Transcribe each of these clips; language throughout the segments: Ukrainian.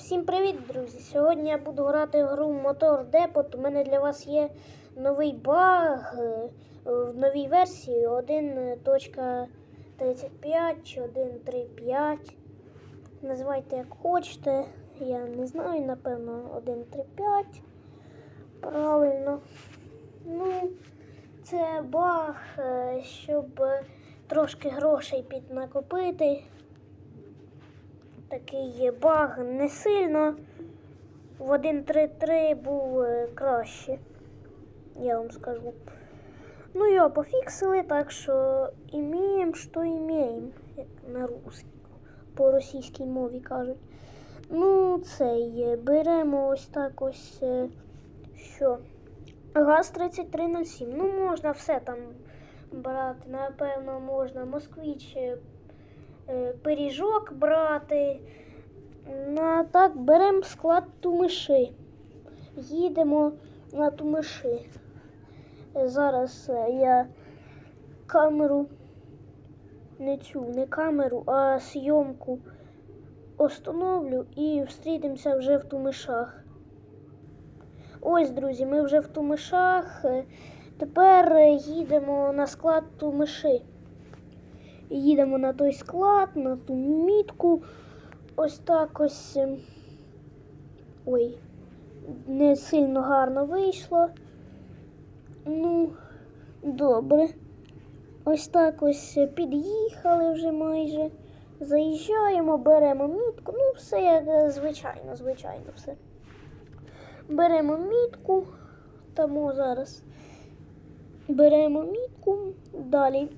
Всім привіт, друзі! Сьогодні я буду грати в гру Motor Depot. У мене для вас є новий баг е, в новій версії 1.35 чи 1.35. Називайте як хочете. Я не знаю, напевно, 1.35. Правильно. Ну, це баг, е, щоб трошки грошей піднакопити такий баг не сильно. В 1.3.3 був е, краще, я вам скажу. Ну, його пофіксили, так що імеємо, що імеємо, як на русську, по російській мові кажуть. Ну, цей, беремо ось так ось, е, що? ГАЗ 3307. Ну, можна все там брати. Напевно, можна москвич е, е, пиріжок брати. Ну, а так беремо склад тумиши. Їдемо на тумиши. Е, Зараз е, я камеру, не цю, не камеру, а зйомку остановлю і встрітимося вже в тумишах. Ось, друзі, ми вже в тумишах. Е, Тепер е, їдемо на склад тумиши. Їдемо на той склад, на ту мітку. Ось так ось. ем, Ой, не сильно гарно вийшло. Ну, добре. Ось так ось е, під'їхали вже майже. Заїжджаємо, беремо мітку. Ну, все як е, звичайно, звичайно, все. Беремо мітку, тому зараз беремо мітку, далі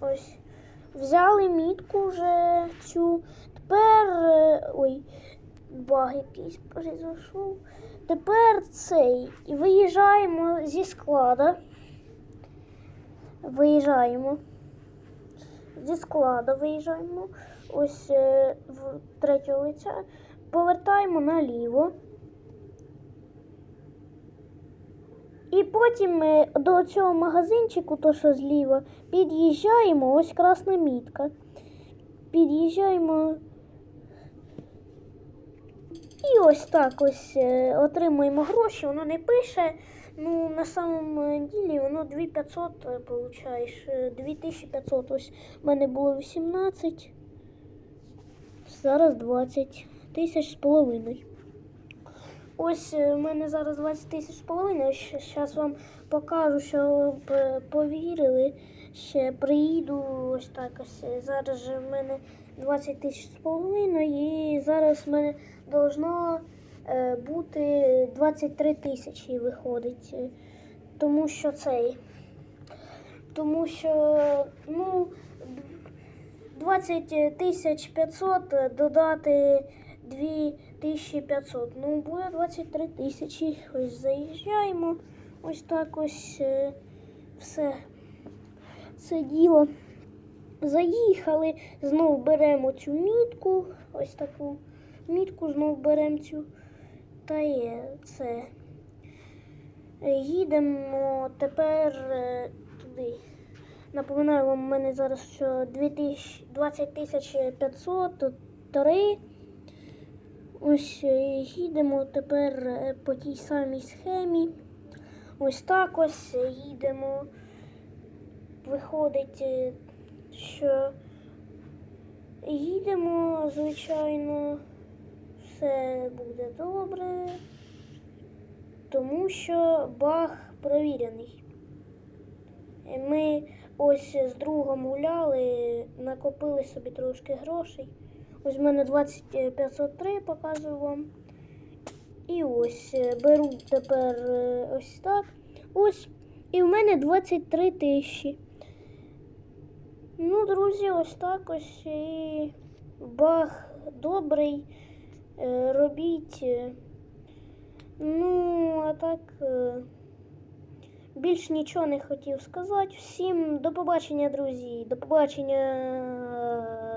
Ось. Взяли мітку вже цю. Тепер. е, Ой, баг якийсь произошов. Тепер цей. Виїжджаємо зі склада. Виїжджаємо. Зі складу виїжджаємо. Ось е, в третього лиця. Повертаємо наліво. І потім ми до цього магазинчику, то що зліва, під'їжджаємо, ось красна мітка. Під'їжджаємо. І ось так ось е, отримуємо гроші, воно не пише. Ну, на самому ділі воно 2500 е, получаєш. е, 2500. Ось в мене було 18. Зараз 20 тисяч з половиною. Ось е, в мене зараз 20 тисяч з половиною. Зараз вам покажу, що повірили. Ще приїду ось так ось. Зараз же в мене 20 тисяч з половиною і зараз в мене должно е, бути 23 тисячі виходить. Тому що цей. Тому що, ну, 20 тисяч 500 додати 2500. Ну, буде 23 тисячі. Ось заїжджаємо. Ось так ось е, все. Це діло. Заїхали, знову беремо цю мітку. Ось таку мітку знову беремо цю. Та є це. Е, Їдемо тепер е, туди. Напоминаю вам, у мене зараз що 20 тисяч 500, 3. Ось е, їдемо тепер е, по тій самій схемі. Ось так ось е, їдемо. Виходить, що їдемо, звичайно, все буде добре, тому що баг провірений. Ми ось з другом гуляли, накопили собі трошки грошей. Ось в мене 2503 показую вам. І ось е, беру тепер е, ось так. Ось. І в мене 23 тисячі. Ну, друзі, ось так ось і баг добрий. Е, Робіть. е. Ну, а так. е, Більш нічого не хотів сказати. Всім до побачення, друзі. До побачення.